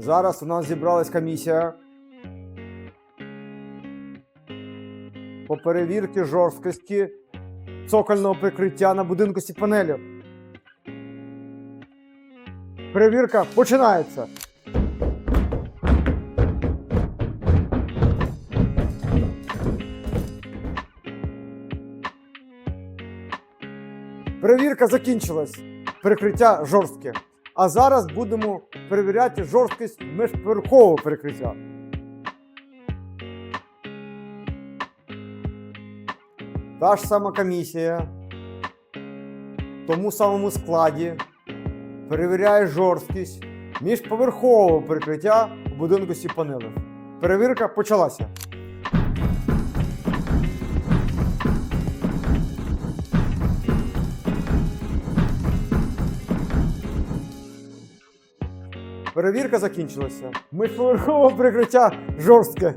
Зараз у нас зібралась комісія по перевірці жорсткості цокольного прикриття на будинку панелів. Перевірка починається. Перевірка закінчилась. Перекриття жорстке. А зараз будемо перевіряти жорсткість міжповерхового перекриття. Та ж сама комісія в тому самому складі перевіряє жорсткість міжповерхового перекриття у будинку Сіпанилов. Перевірка почалася. Перевірка закінчилася. Міжповерхове прикриття жорстке.